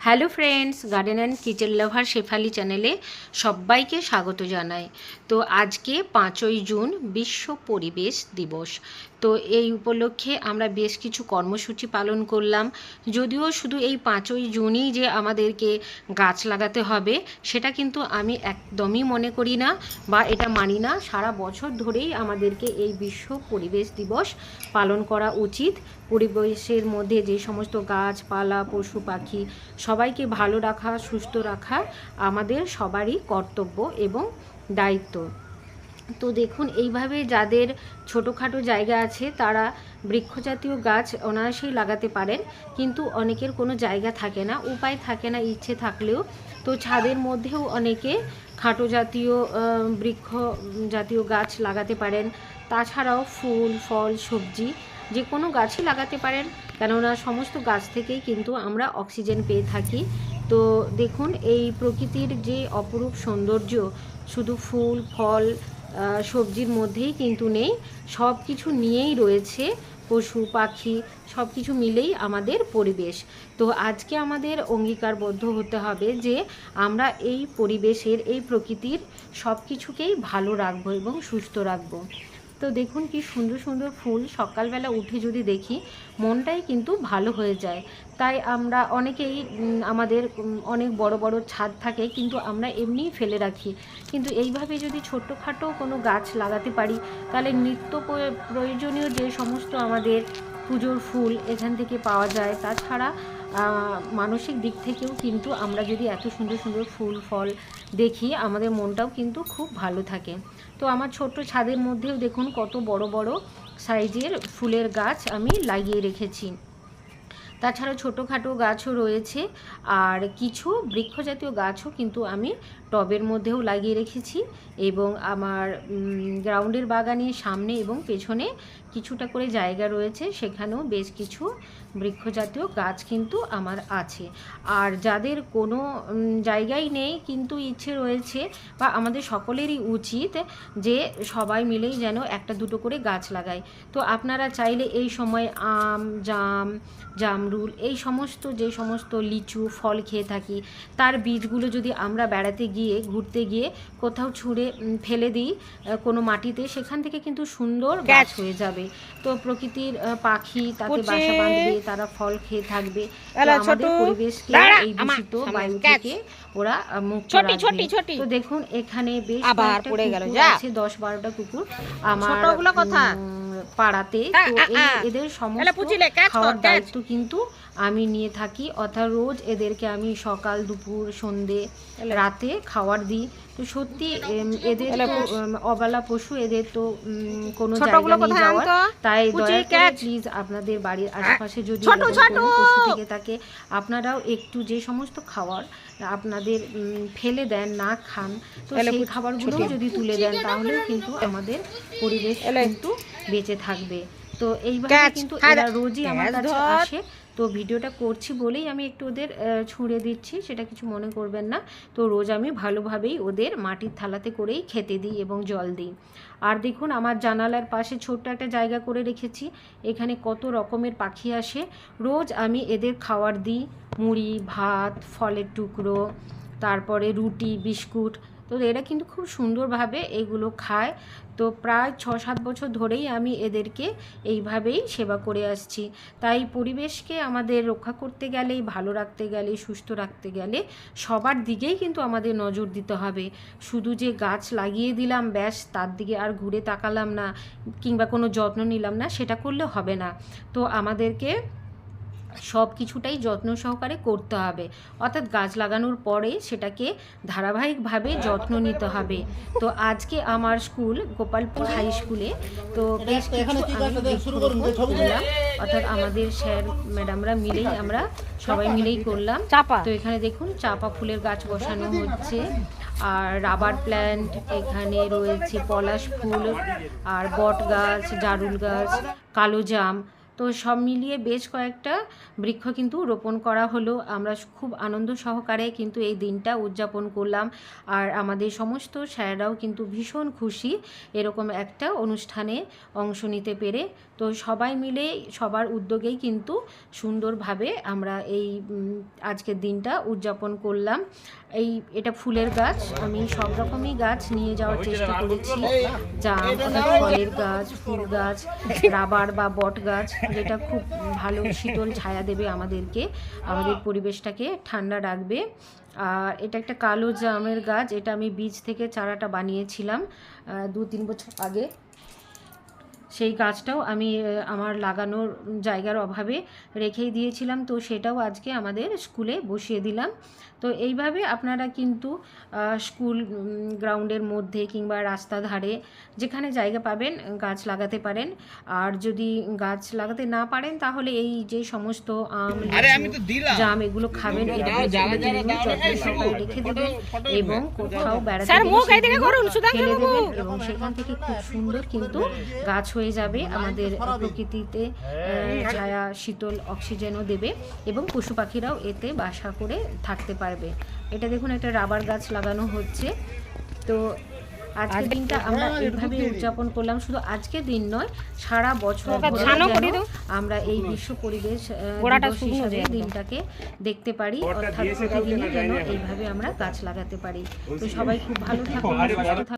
Hello friends, garden and kitchen lover Shefali চ্যানেলে সবাইকে স্বাগত জানাই। তো আজকে পাঁচই জুন বিশ্ব পরিবেশ দিবস। তো এই উপলক্ষে আমরা বেশ কিছু কর্মসূচি পালন করলাম। যদিও শুধু এই পাঁচই জুনই যে আমাদেরকে গাছ লাগাতে হবে, সেটা কিন্তু আমি একদমই মনে করি না বা এটা মানি না। সারা বছর ধরেই আমাদেরকে এই বিশ্ব পরিবেশ দিবস পালন করা উচিত। পরিবেশের মধ্যে যে সমস্ত গাছপালা, পশু পাখি, সবাইকে ভালো রাখা, সুস্থ রাখা আমাদের সবারই কর্তব্য এবং দায়িত্ব। তো দেখুন, এইভাবে যাদের ছোটোখাটো জায়গা আছে, তারা বৃক্ষজাতীয় গাছ অনায়াসেই লাগাতে পারেন। কিন্তু অনেকের কোনো জায়গা থাকে না, উপায় থাকে না, ইচ্ছে থাকলেও। তো ছাদের মধ্যেও অনেকে খাটো জাতীয় বৃক্ষ জাতীয় গাছ লাগাতে পারেন। তাছাড়াও ফুল, ফল, সবজি যে কোনো গাছই লাগাতে পারেন। কেননা সমস্ত গাছ থেকেই কিন্তু আমরা অক্সিজেন পেয়ে থাকি। তো দেখুন, এই প্রকৃতির যে অপরূপ সৌন্দর্য, শুধু ফুল, ফল সবজির মধ্যেই কিন্তু নেই। সব কিছু নিয়েই রয়েছে পশু, পাখি সব কিছু মিলেই আমাদের পরিবেশ। তো আজকে আমাদের অঙ্গীকারবদ্ধ হতে হবে যে আমরা এই পরিবেশের, এই প্রকৃতির সব কিছুকেই ভালো রাখব এবং সুস্থ রাখব। তো দেখুন কি সুন্দর সুন্দর ফুল সকালবেলা উঠে যদি দেখি, মনটাই কিন্তু ভালো হয়ে যায়। তাই আমরা অনেকেই আমাদের অনেক বড় বড় ছাদ থাকে কিন্তু আমরা এমনিই ফেলে রাখি। কিন্তু এইভাবে যদি ছোট্টখাটো কোনো গাছ লাগাতে পারি, তাহলে নিত্য প্রয়- প্রয়োজনীয় যে সমস্ত আমাদের পুজোর ফুল এখান থেকে পাওয়া যায়। তাছাড়া মানসিক দিক থেকেও কিন্তু আমরা যদি এত সুন্দর সুন্দর ফুল, ফল দেখি, আমাদের মনটাও কিন্তু খুব ভালো থাকে। তো আমার ছোট্ট ছাদের মধ্যেও দেখুন কত বড় বড় সাইজের ফুলের গাছ আমি লাগিয়ে রেখেছি। তাছাড়া ছোটোখাটো গাছও রয়েছে, আর কিছু বৃক্ষজাতীয় গাছও কিন্তু আমি টবের মধ্যেও লাগিয়ে রেখেছি এবং আমার গ্রাউন্ডের বাগানের সামনে এবং পেছনে কিছুটা করে জায়গা রয়েছে সেখানেও বেশ কিছু বৃক্ষজাতীয় গাছ কিন্তু আমার আছে। আর যাদের কোনো জায়গাই নেই কিন্তু ইচ্ছে রয়েছে বা আমাদের সকলেরই উচিত যে সবাই মিলেই যেন একটা দুটো করে গাছ লাগায়। তো আপনারা চাইলে এই সময় আম জাম জামরুল এই সমস্ত যে সমস্ত লিচু ফল খেয়ে থাকি তার বীজগুলো যদি আমরা বেড়াতে গিয়ে ঘুরতে গিয়ে কোথাও ছুঁড়ে ফেলে দিই কোনো মাটিতে সেখান থেকে কিন্তু সুন্দর গাছ হয়ে যাবে। তো প্রকৃতির পাখি তাতে বাসা বাঁধবে তারা ফল খেয়ে থাকবে। আমাদের পরিবেশকে এই দূষিত বায়ু থেকে ওরা মুক্ত রাখবে। তো দেখুন এখানে বেশ আবার কয়েকটা পড়ে গেল, আছে দশ বারোটা কুকুর। আমার কথা? পাড়াতে তো। এদের সমস্ত খাওয়ার দায়িত্ব কিন্তু আমি নিয়ে থাকি। অর্থাৎ রোজ এদেরকে আমি সকাল দুপুর সন্ধে রাতে খাওয়ার দিই। তো সত্যি এদের অবেলা পশু এদের তো কোনো জায়গা নেই যাওয়ার। তাই দয়া করে প্লিজ আপনাদের বাড়ির আশেপাশে যদি পশু থেকে থাকে আপনারাও একটু যে সমস্ত খাবার আপনাদের ফেলে দেন না খান তো সেই খাবারগুলো যদি তুলে দেন তাহলেও কিন্তু আমাদের পরিবেশ এলা। বেঁচে থাকবে। তো এইভাবে কিন্তু এরা রোজই আমার কাছে আসে। তো ভিডিওটা করছি বলেই আমি একটু ওদের ছুঁড়ে দিচ্ছি সেটা কিছু মনে করবেন না। তো রোজ আমি ভালোভাবেই ওদের মাটির থালাতে করেই খেতে দিই এবং জল দিই। আর দেখুন আমার জানালার পাশে ছোট্ট একটা জায়গা করে রেখেছি। এখানে কত রকমের পাখি আসে। রোজ আমি এদের খাবার দিই। মুড়ি ভাত ফলের টুকরো তারপরে রুটি বিস্কুট তো এরা কিন্তু খুব সুন্দরভাবে এগুলো খায়। তো প্রায় ছ সাত বছর ধরেই আমি এদেরকে এইভাবেই সেবা করে আসছি। তাই পরিবেশকে আমাদের রক্ষা করতে গেলে, ভালো রাখতে গেলে, সুস্থ রাখতে গেলে সবার দিকেই কিন্তু আমাদের নজর দিতে হবে। শুধু যে গাছ লাগিয়ে দিলাম, ব্যাস, তার দিকে আর ঘুরে তাকালাম না কিংবা কোনো যত্ন নিলাম না, সেটা করলে হবে না। তো আমাদেরকে সব কিছুটাই যত্ন সহকারে করতে হবে। অর্থাৎ গাছ লাগানোর পরে সেটাকে ধারাবাহিকভাবে যত্ন নিতে হবে। তো আজকে আমার স্কুল গোপালপুর হাই স্কুলে তো বেশ কিছু করলাম অর্থাৎ আমাদের স্যার ম্যাডামরা মিলেই আমরা সবাই মিলেই করলাম। চাপা। তো এখানে দেখুন চাপা ফুলের গাছ বসানো হচ্ছে। আর রাবার প্ল্যান্ট এখানে রয়েছে পলাশ ফুল আর বট গাছ জারুল গাছ কালো জাম। তো সব মিলিয়ে বেশ কয়েকটা বৃক্ষ কিন্তু রোপণ করা হলো। আমরা খুব আনন্দ সহকারে কিন্তু এই দিনটা উদযাপন করলাম। আর আমাদের সমস্ত স্যাররাও কিন্তু ভীষণ খুশি এরকম একটা অনুষ্ঠানে অংশ নিতে পেরে। তো সবাই মিলে সবার উদ্যোগেই কিন্তু সুন্দরভাবে আমরা এই আজকের দিনটা উদযাপন করলাম। এই, এটা ফুলের গাছ। আমি সব রকমই গাছ নিয়ে যাওয়ার চেষ্টা করেছি। যা ফলের গাছ, ফুল গাছ, রাবার বা বট গাছ। যেটা খুব ভালো শীতল ছায়া দেবে আমাদেরকে, আমাদের পরিবেশটাকে ঠান্ডা রাখবে। আর এটা একটা কালো জামের গাছ, এটা আমি বীজ থেকে চারাটা বানিয়েছিলাম দু তিন বছর আগে। সেই গাছটাও আমি আমার লাগানোর জায়গার অভাবে রেখেই দিয়েছিলাম। তো সেটাও আজকে আমাদের স্কুলে বসিয়ে দিলাম। তো এইভাবে আপনারা কিন্তু স্কুল গ্রাউন্ডের মধ্যে কিংবা রাস্তা ধারে যেখানে জায়গা পাবেন গাছ লাগাতে পারেন। আর যদি গাছ লাগাতে না পারেন তাহলে এই যে সমস্ত আম আরে লিচু, আমি তো দিলাম। জাম এগুলো খাবেন রেখে দেবেন এবং কোথাও বেড়াতে এবং সেখান থেকে খুব সুন্দর কিন্তু গাছ হয়ে যাবে আমাদের প্রকৃতিতে ছায়া শীতল অক্সিজেনও দেবে এবং পশু পাখিরাও এতে বাসা করে থাকতে পারবে। এটা দেখুন একটা রাবার গাছ লাগানো হচ্ছে। তো আজকের দিনটা আমরা এইভাবে উদযাপন করলাম। শুধু আজকের দিন নয় সারা বছর। আমরা এই বিশ্ব পরিবেশ হিসাবে দিনটাকে দেখতে পারি। অর্থাৎ প্রতিদিনই যেন এইভাবে আমরা গাছ লাগাতে পারি। তো সবাই খুব ভালো থাকুন।